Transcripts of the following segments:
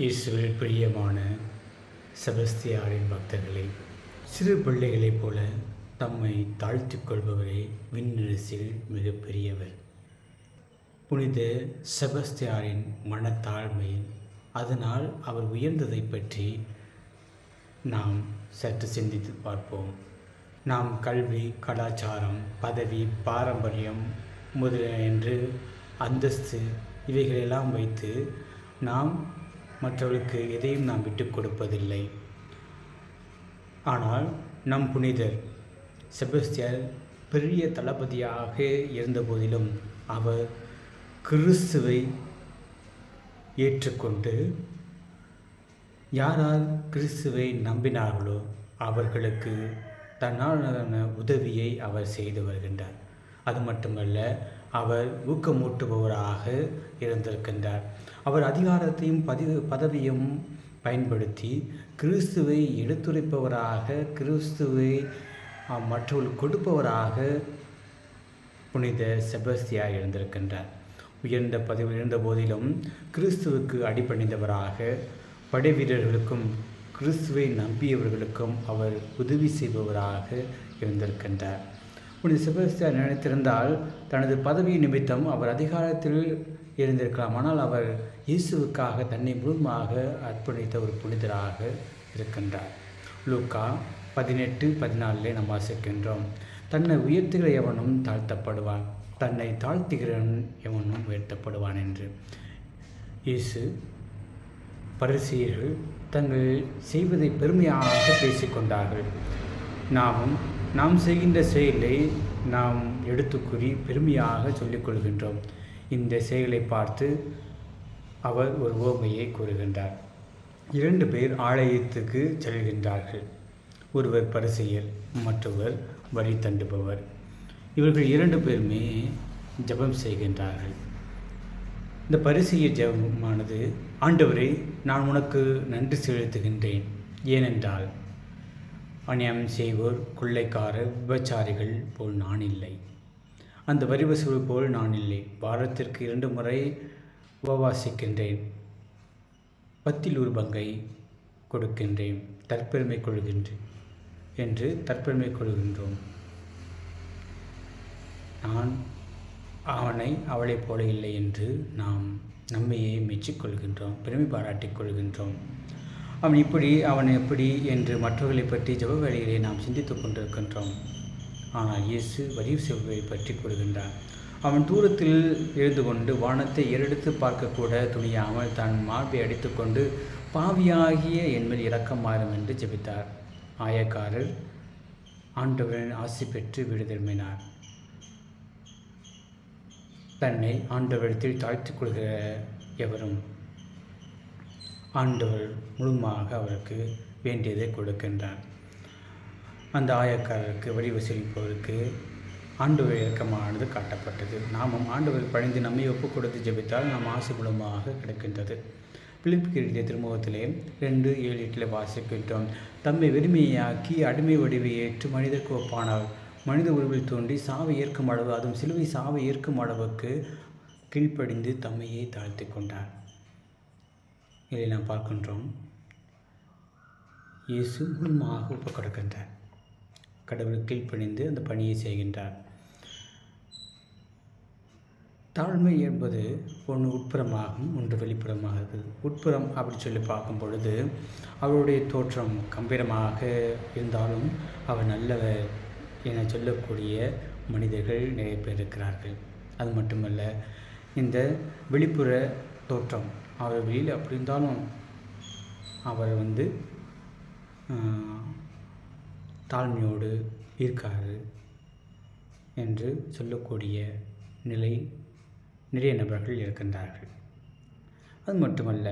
இயேசுவில் பிரியமான செபஸ்தியாரின் பக்தர்களே சிறு பிள்ளைகளைப் போல தம்மை தாழ்த்திக் கொள்பவரே விண்ணரசில் மிகப்பெரியவர். புனித செபஸ்தியாரின் மனத்தாழ்மை அதனால் அவர் உயர்ந்ததை பற்றி நாம் சற்று சிந்தித்து பார்ப்போம். நாம் கல்வி கலாச்சாரம் பதவி பாரம்பரியம் முதலிய என்று அந்தஸ்து இவைகளெல்லாம் வைத்து நாம் மற்றவர்களுக்கு எதையும் நாம் விட்டுக் கொடுப்பதில்லை. ஆனால் நம் புனிதர் செபஸ்தியர் பெரிய தளபதியாக இருந்தபோதிலும் அவர் கிறிஸ்துவை ஏற்றுக்கொண்டு யாரார் கிறிஸ்துவை நம்பினார்களோ அவர்களுக்கு தன்னாலான உதவியை அவர் செய்து வருகின்றார். அது மட்டுமல்ல அவர் ஊக்கமூட்டுபவராக இருந்திருக்கின்றார். அவர் அதிகாரத்தையும் பதிவு பதவியும் பயன்படுத்தி கிறிஸ்துவை எடுத்துரைப்பவராக கிறிஸ்துவை மற்றவர்கள் கொடுப்பவராக புனித செபஸ்தியா இருந்திருக்கின்றார் உயர்ந்த பதவி இருந்த போதிலும் கிறிஸ்துவுக்கு அடிபணிந்தவராக படை வீரர்களுக்கும் கிறிஸ்துவை நம்பியவர்களுக்கும் அவர் உதவி செய்பவராக இருந்திருக்கின்றார் புனித செபஸ்தியா நினைத்திருந்தால் தனது பதவி நிமித்தம் அவர் அதிகாரத்தில் இருந்திருக்கலாம். ஆனால் அவர் இயேசுவுக்காக தன்னை முழுமாக அர்ப்பணித்த ஒரு புனிதராக இருக்கின்றார். லூக்கா பதினெட்டு பதினாலிலே நாம் வாசிக்கின்றோம். தன்னை உயர்த்துகிற எவனும் தாழ்த்தப்படுவான் தன்னை தாழ்த்துகிறவன் எவனும் உயர்த்தப்படுவான் என்று. இயேசு பரிசெயர்கள் தங்கள் செய்வதை பெருமையாக பேசிக்கொண்டார்கள். நாமும் நாம் செய்கின்ற செயலை நாம் எடுத்து கூறி பெருமையாக சொல்லிக் கொள்கின்றோம். இந்த செயலை பார்த்து அவர் ஒரு ஓமையை கூறுகின்றார். இரண்டு பேர் ஆலயத்துக்கு செல்கின்றார்கள். ஒருவர் பரிசெயல் மற்றவர் வழி தண்டுபவர். இவர்கள் இரண்டு பேருமே ஜெபம் செய்கின்றார்கள். இந்த பரிசெய ஜெபமானது ஆண்டவரே நான் உனக்கு நன்றி செலுத்துகின்றேன். ஏனென்றால் அநியாயம் செய்வோர் கொள்ளைக்காரர் விபச்சாரிகள் போல் நான் இல்லை. அந்த வரி வசூல் போல் நான் இல்லை. வாரத்திற்கு இரண்டு முறை உபவாசிக்கின்றேன். பத்தில் ஒரு பங்கை கொடுக்கின்றேன். தற்பெருமை கொள்கின்றேன் என்று தற்பெருமை கொள்கின்றோம். நான் அவனை அவளைப் போல இல்லை என்று நாம் நம்மையே மெச்சிக்கொள்கின்றோம் பெருமை பாராட்டிக் கொள்கின்றோம். அவன் இப்படி அவன் எப்படி என்று மற்றவர்களை பற்றி ஜப வேளையிலே நாம் சிந்தித்துக் கொண்டிருக்கின்றோம். ஆனால் இயேசு வரி செவ்வை பற்றி கூறுகின்றார். அவன் தூரத்தில் இருந்து கொண்டு வானத்தை ஏறெடுத்து பார்க்கக்கூட துணியாமல் தன் மார்பை அடித்துக்கொண்டு பாவியாகிய என்மேல் மாறும் என்று ஜெபித்தார். ஆயக்காரர் ஆண்டவரின் ஆசி பெற்று வீடு திரும்பினார். தன்னை ஆண்டவரிடத்தில் தாழ்த்திக் கொள்கிற எவரும் ஆண்டவர் முழுமையாக அவருக்கு வேண்டியதை கொடுக்கின்றார். அந்த ஆயக்காரருக்கு வரி வசூலிப்பவருக்கு ஆண்டவர் இறக்கமானது காட்டப்பட்டது. நாமும் ஆண்டவர் பணிந்து நம்மை ஒப்பு கொடுத்து ஜெபித்தால் நாம் ஆசை மூலமாக கிடைக்கின்றது. பிளிப்பு கிழிந்த திருமுகத்திலே ரெண்டு ஏழு எட்டில் வாசிக்கின்றோம். தம்மை வெறுமையாக்கி அடிமை வடிவை ஏற்று மனிதருக்கு ஒப்பானார் மனித உருவில் தோன்றி சாவை ஏற்கும் அளவு அதுவும் சிலுவை சாவை ஏற்கும் அளவுக்கு கீழ்ப்படிந்து தம்மையே தாழ்த்தி கொண்டார். இதை நாம் பார்க்கின்றோம். இயேசு முழுமையாக ஒப்புக் கொடுக்கின்றார் கடவுள் கீழ்ப்பணிந்து அந்த பணியை செய்கின்றார். தாழ்மை என்பது ஒன்று உட்புறமாகவும் ஒன்று வெளிப்புறமாக இருக்குது உட்புறம் அப்படி சொல்லி பார்க்கும் பொழுது அவருடைய தோற்றம் கம்பீரமாக இருந்தாலும் அவர் நல்லவர் என சொல்லக்கூடிய மனிதர்கள் நிறைய பேர் இருக்கிறார்கள். அது மட்டுமல்ல இந்த வெளிப்புற தோற்றம் அவர் வெளியில் அப்படி இருந்தாலும் அவர் வந்து தாழ்மையோடு இருக்காரு என்று சொல்லக்கூடிய நிலை நிறைய நபர்கள் இருக்கின்றார்கள். அது மட்டுமல்ல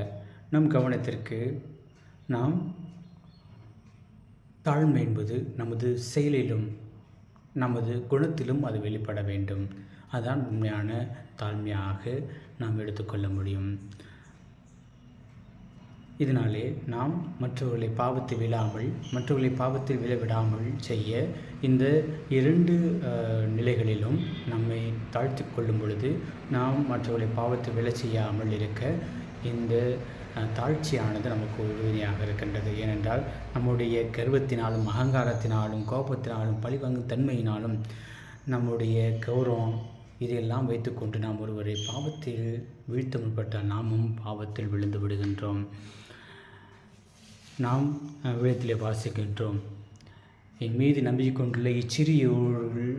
நம் கவனத்திற்கு நாம் தாழ்மை என்பது நமது செயலிலும் நமது குணத்திலும் அது வெளிப்பட வேண்டும். அதான் உண்மையான தாழ்மையாக நாம் எடுத்துக்கொள்ள முடியும். இதனாலே நாம் மற்றவர்களை பாவத்தில் விழாமல் மற்றவர்களை பாவத்தில் விழவிடாமல் செய்ய இந்த இரண்டு நிலைகளிலும் நம்மை தாழ்த்தி கொள்ளும் பொழுது நாம் மற்றவர்களை பாவத்தில் விழ செய்யாமல் இருக்க இந்த தாழ்ச்சியானது நமக்கு உறுதியாக இருக்கின்றது. ஏனென்றால் நம்முடைய கர்வத்தினாலும் அகங்காரத்தினாலும் கோபத்தினாலும் பழிவாங்கும் தன்மையினாலும் நம்முடைய கௌரவம் இதையெல்லாம் வைத்துக்கொண்டு நாம் ஒருவரை பாவத்தில் வீழ்த்த முற்பட்டால் நாமும் பாவத்தில் விழுந்து விடுகின்றோம். நாம் வேதத்திலே வாசிக்கின்றோம். என் மீது நம்பிக்கை கொண்டுள்ள இச்சிறியோர்கள்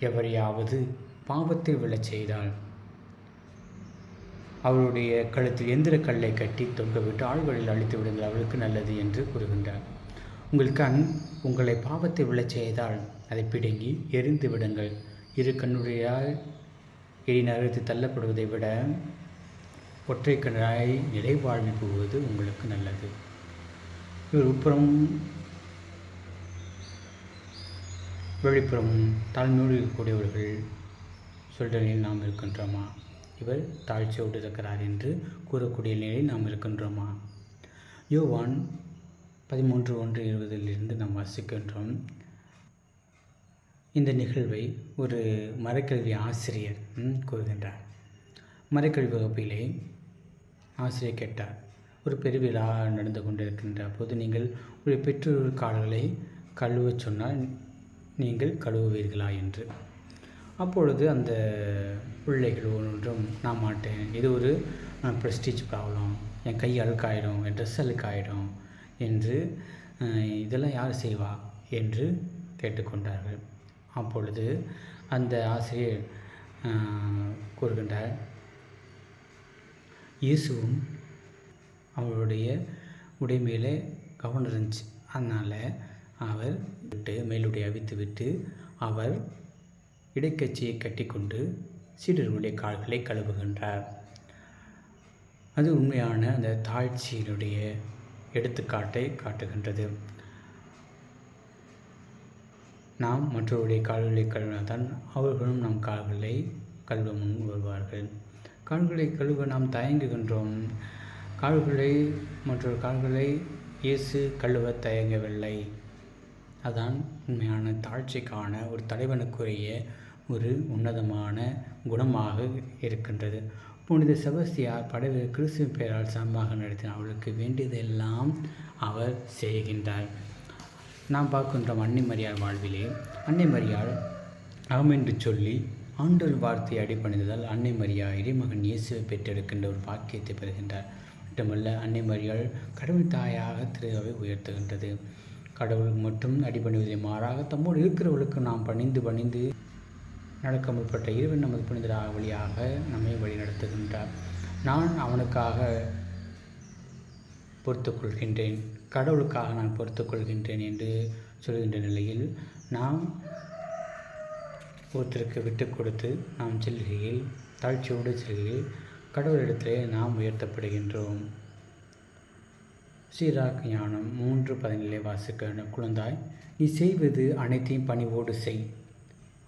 எவரையாவது பாவத்தை விழச் செய்தால்? அவருடைய கழுத்தில் எந்திர கல்லை கட்டி தொங்கவிட்டு ஆழ்வழியில் அழித்து விடுங்கள் அவளுக்கு நல்லது என்று கூறுகின்றார். உங்கள் கண் உங்களை பாவத்தை விழச் செய்தால் அதை பிடுங்கி எரிந்து விடுங்கள். இரு கண்ணுடையால் எரி நகர்த்து தள்ளப்படுவதை விட ஒற்றை கண்ணாய் நிலைவாழ்வில் போவது உங்களுக்கு நல்லது. இவர் உட்புறமும் வெளிப்புறமும் தாழ்மையோடு இருக்கக்கூடியவர்கள் சொல்கிற நிலையில் நாம் இருக்கின்றோமா? இவர் தாழ்ச்சியோடு இருக்கிறார் என்று கூறக்கூடிய நிலையில் நாம் இருக்கின்றோமா? யோவான் பதிமூன்று ஒன்று இருபதிலிருந்து நாம் வாசிக்கின்றோம். இந்த நிகழ்வை ஒரு மரக்கல்வி ஆசிரியர் கூறுகின்றார். மரக்கல்வி வகுப்பிலே ஆசிரியர் கேட்டார். ஒரு பெருவிழா நடந்து கொண்டிருக்கின்ற போது நீங்கள் உங்களுடைய பெற்றோர் கால்களை கழுவச் சொன்னால் நீங்கள் கழுவுவீர்களா என்று. அப்பொழுது அந்த பிள்ளைகள் ஒன்றும் நான் மாட்டேன். இது ஒரு ப்ரெஸ்டீஜ் ப்ராப்ளம் என் கை அழுக்காயிடும். என் ட்ரெஸ் அழுக்காயிடும். என்று இதெல்லாம் யார் செய்வா? என்று கேட்டுக்கொண்டார்கள். அப்பொழுது அந்த ஆசிரியர் கூறுகின்றார் இயேசுவும் அவருடைய உடை மேலே கவனம் இருந்துச்சு. அதனால் அவர் விட்டு மேலுடைய அவித்து விட்டு அவர் இடைக்கட்சியை கட்டிக்கொண்டு சீடர்களுடைய கால்களை கழுவுகின்றார். அது உண்மையான அந்த தாழ்ச்சியினுடைய எடுத்துக்காட்டை காட்டுகின்றது. நாம் மற்றவருடைய கால்களை கழுவினால்தான் அவர்களும் நம் கால்களை கழுவ முன் வருவார்கள். கால்களை கழுவ நாம் தயங்குகின்றோம். கால்களை மற்றொரு கால்களை இயேசு கழுவ தயங்கவில்லை. அதான் உண்மையான தாழ்ச்சிக்கான ஒரு தலைவனுக்குரிய ஒரு உன்னதமான குணமாக இருக்கின்றது. புனித செபஸ்தியார் படகு கிறிஸ்துவின் பெயரால் சமமாக நடத்தினார் அவளுக்கு வேண்டியதெல்லாம் அவர் செய்கின்றார். நாம் பார்க்கின்றோம் அன்னை மரியாள் வாழ்விலே. அன்னை மரியாள் ஆம் என்று சொல்லி ஆண்டல் வார்த்தையை அடிப்பணிந்ததால் அன்னை மரியா இறைமகன் இயேசுவை பெற்றெடுக்கின்ற ஒரு பாக்கியத்தை பெறுகின்றார். மட்டுமல்ல அன்னை மரியாள் கடவுள் தாயாக திருவை உயர்த்துகின்றது. கடவுள் மட்டும் அடிபணிவதை மாறாக தம்மோடு இருக்கிறவர்களுக்கு நாம் பணிந்து பணிந்து நடக்க முற்பட்ட இறைவன் நமது புனிதராக வழியாக நம்மை வழி நடத்துகின்றார் நான் அவனுக்காக பொறுத்துக் கொள்கின்றேன் கடவுளுக்காக நான் பொறுத்துக்கொள்கின்றேன் என்று சொல்கின்ற நிலையில் நாம் ஒருத்தருக்கு விட்டு கொடுத்து நாம் செல்கையில் தாழ்ச்சியோடு செல்கையில் கடவுளிடத்திலே நாம் உயர்த்தப்படுகின்றோம். ஸ்ரீராக் ஞானம் மூன்று பதினேழை வாசிக்க குழந்தாய் நீ செய்வது அனைத்தையும் பணிவோடு செய்.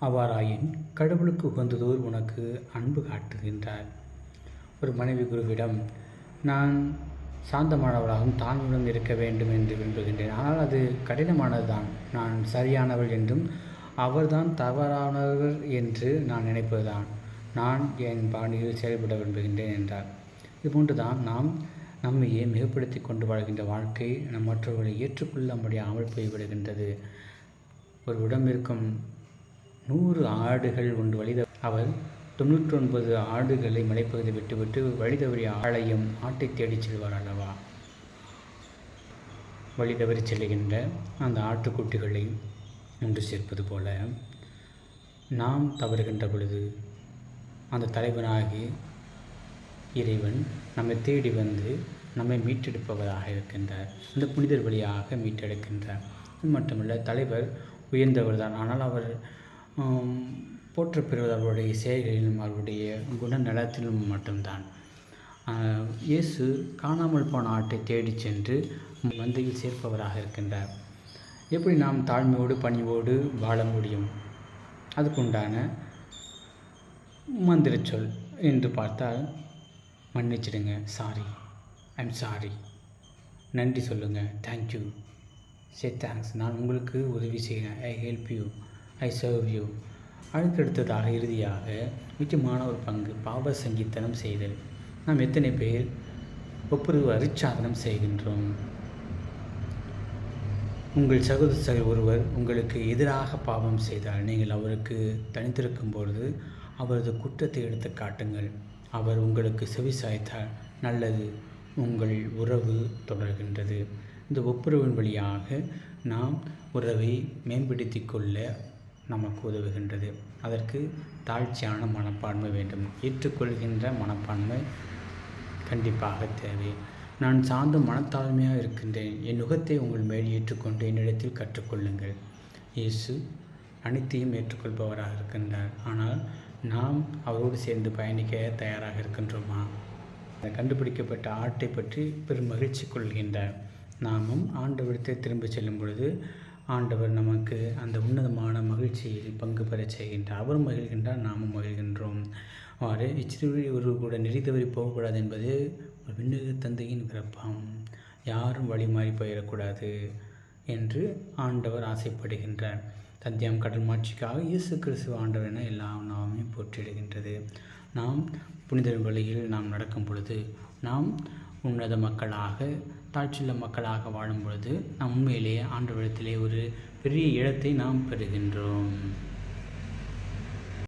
அவ்வாறாயின் கடவுளுக்கு உகந்ததோர் உனக்கு அன்பு காட்டுகின்றார். ஒரு மனைவி குருவிடம் நான் சாந்தமானவளாகவும் தாழ்வுடன் இருக்க வேண்டும் என்று விரும்புகின்றேன். ஆனால் அது கடினமானதுதான். நான் சரியானவள் என்றும் அவர்தான் தவறானவர் என்று நான் நினைப்பதுதான். நான் என் பாணியில் செயல்பட விரும்புகின்றேன் என்றார். இதுபோன்று தான் நாம் நம்மையே மிகப்படுத்தி கொண்டு வாழ்கின்ற வாழ்க்கை நம் மற்றவர்களை ஏற்றுக்கொள்ள முடியாமல் போய்விடுகின்றது ஒரு உடம்பிற்கும் நூறு ஆடுகள் உண்டு வழித அவர் தொண்ணூற்றொன்பது ஆடுகளை மலைப்பகுதி விட்டுவிட்டு வழி ஆளையும் ஆட்டை தேடிச் செல்வார் அல்லவா? வழிதவறி செல்லுகின்ற அந்த ஆட்டுக்குட்டிகளை ஒன்று சேர்ப்பது போல நாம் தவறுகின்ற பொழுது அந்த தலைவனாகி இறைவன் நம்மை தேடி வந்து நம்மை மீட்டெடுப்பவராக இருக்கின்றார். இந்த புனிதர் வழியாக மீட்டெடுக்கின்றார். அது மட்டுமல்ல தலைவர் உயர்ந்தவர் தான் ஆனால் அவர் போற்ற பெறுவது அவருடைய செயல்களிலும் அவருடைய குணநலத்திலும் மட்டும்தான். இயேசு காணாமல் போன ஆட்டை தேடி சென்று மந்தையில் சேர்ப்பவராக இருக்கின்றார். எப்படி நாம் தாழ்மையோடு பணிவோடு வாழ முடியும்? அதுக்குண்டான மந்திர சொல் என்று பார்த்தால் மன்னிச்சிடுங்க சாரி. ஐம் சாரி நன்றி சொல்லுங்கள் தேங்க்யூ சே தேங்க்ஸ் நான் உங்களுக்கு உதவி செய்கிறேன் I help you I serve you அடுத்தடுத்ததாக இறுதியாக முக்கியமான ஒரு பங்கு பாவ சங்கீத்தனம் செய்தல். நாம் எத்தனை பேர் ஒப்புரவு அரிச்சாதனம் செய்கின்றோம்? உங்கள் சகோதர ஒருவர் உங்களுக்கு எதிராக பாவம் செய்தால் நீங்கள் அவருக்கு தனித்திருக்கும் பொழுது அவரது குற்றத்தை எடுத்து காட்டுங்கள். அவர் உங்களுக்கு செவி சாய்த்தால் நல்லது. உங்கள் உறவு தொடர்கின்றது. இந்த ஒப்புரவின் வழியாக நாம் உறவை மேம்படுத்தி கொள்ள நமக்கு உதவுகின்றது. அதற்கு தாழ்ச்சியான மனப்பான்மை வேண்டும். ஏற்றுக்கொள்கின்ற மனப்பான்மை கண்டிப்பாக தேவை. நான் சார்ந்த மனத்தாழ்மையாக இருக்கின்றேன். என் நுகத்தை உங்கள் மேல் ஏற்றுக்கொண்டு என்னிடத்தில் கற்றுக்கொள்ளுங்கள். இயேசு அனைத்தையும் ஏற்றுக்கொள்பவராக இருக்கின்றார். ஆனால் நாம் அவரோடு சேர்ந்து பயணிக்க தயாராக இருக்கின்றோமா? அந்த கண்டுபிடிக்கப்பட்ட ஆட்டை பற்றி பெரும் மகிழ்ச்சி கொள்கின்றார் நாமும் ஆண்டவரத்தை திரும்ப செல்லும் பொழுது ஆண்டவர் நமக்கு அந்த உன்னதமான மகிழ்ச்சியில் பங்கு பெறச் செய்கின்றார் அவரும் மகிழ்கின்றார் நாமும் மகிழ்கின்றோம். அவ்வாறு இச்சிறுவழி ஒரு கூட நெறி தவறி போகக்கூடாது என்பது ஒரு விண்ணக தந்தையின் விருப்பம். யாரும் வழி மாறி போயிடக்கூடாது. என்று ஆண்டவர் ஆசைப்படுகின்றார். சத்தியம் கடல் மாட்சிக்காக இயேசு கிறிஸ்துவ ஆண்டவர் என எல்லா நாமே போற்றிடுகின்றது. நாம் புனித வழியில் நாம் நடக்கும் பொழுது நாம் உன்னத மக்களாக தாழ்ச்சியுள்ள மக்களாக வாழும் பொழுது நாம் உண்மையிலேயே ஆண்டவரிடத்திலே ஒரு பெரிய இடத்தை நாம் பெறுகின்றோம்.